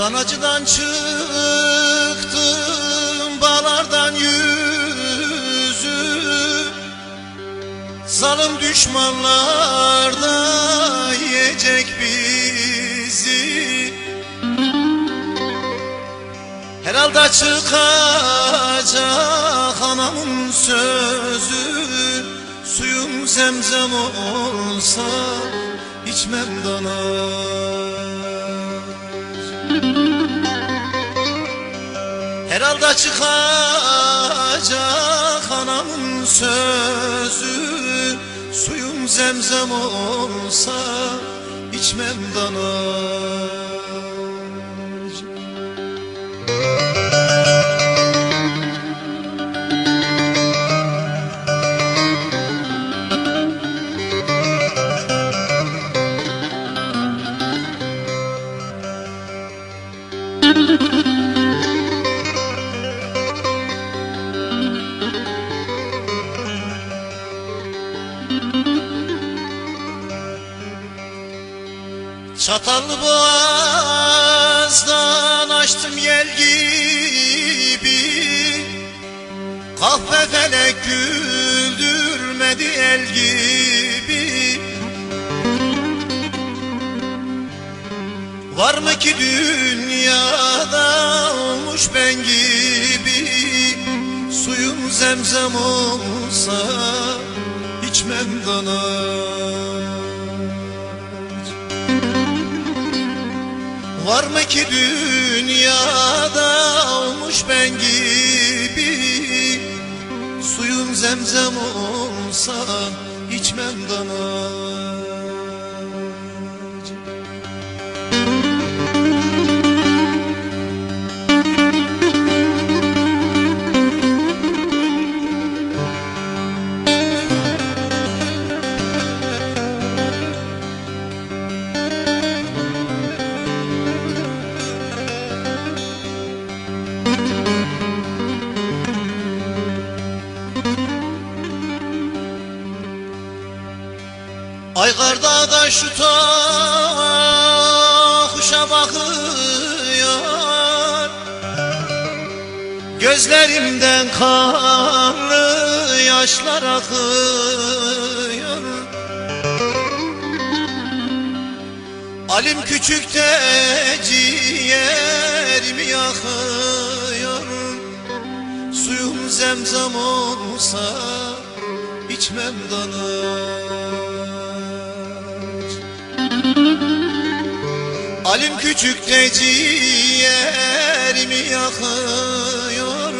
Danacıdan çıktım bağlardan yüzü. Zalim düşmanlar da yiyecek bizi. Herhalde çıkacak anamın sözü. Suyum zemzem olsa içmem danar Herhalde çıkacak anamın sözü. Suyum zemzem olsa içmem danar Çatallı boğazdan açtım yel gibi. Kahve felek güldürmedi el gibi. Var mı ki dünyada olmuş ben gibi? Suyum zemzem olsa içmem danar Var mı ki dünyada olmuş ben gibi? Suyum zemzem olsa içmem danar Aygar dağda şu kuşa bakıyor. Gözlerimden kanlı yaşlar akıyor. Alim küçükte ciğerimi yakıyor. Suyum zemzem olsa içmem danar Alim küçükte ciğerimi yakıyor?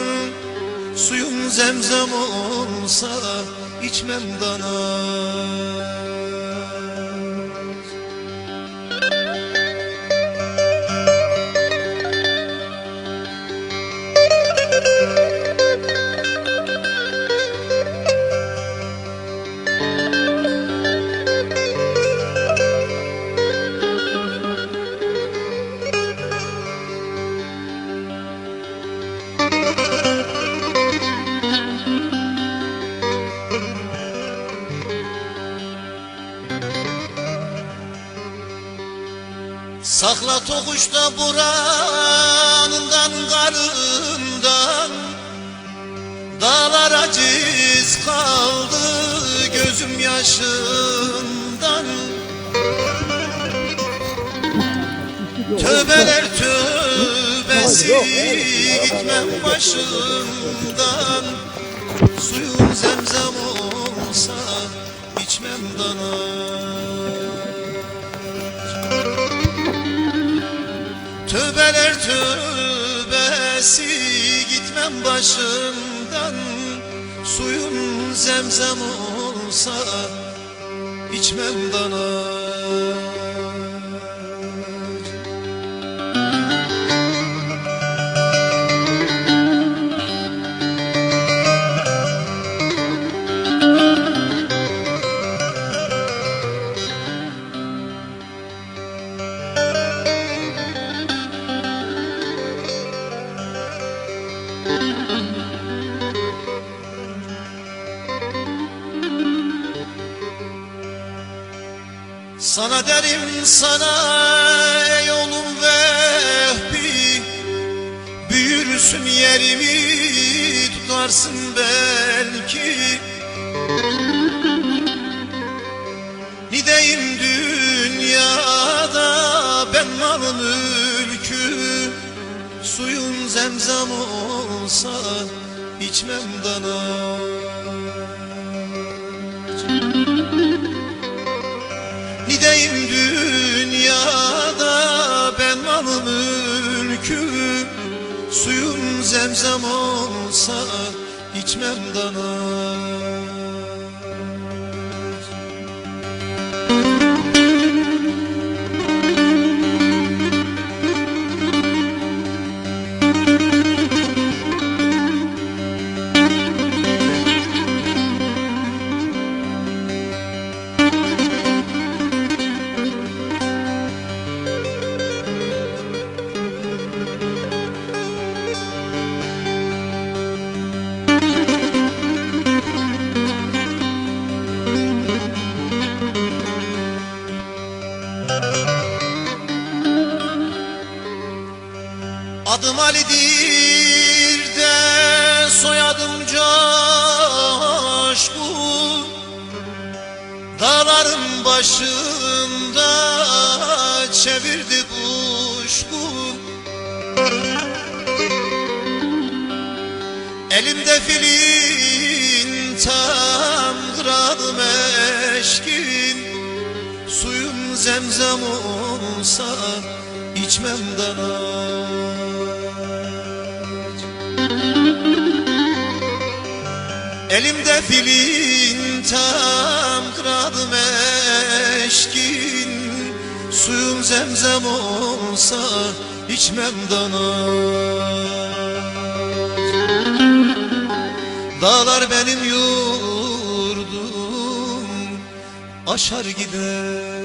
Suyum zemzem olsa içmem danar Sakla tokuşta buranından karından. Dağlar aciz kaldı gözüm yaşından. Tövbeler tövbesi gitmem başımdan. Suyum zemzem olsa içmem danar gitmem başımdan Suyum zemzem olsa içmem danar Sana derim sana ey oğlum Vehbi. Görürsün yerimi tutarsın belki. Gideyim dünyada ben mal mülkü. Suyun zemzem olsa içmem dana dünyada ben mal mülkü Suyun zemzem olsa içmem dana Adım Ali'dir de soyadım Coşkun. Dağların başında çevirdi kuşkun. Elimde filin tam kıradım eşkin Suyum zemzem olsa içmem dana Elimde filin tam kıradım eşkin. Suyum zemzem olsa içmem dana. Dağlar benim yurdum aşar gider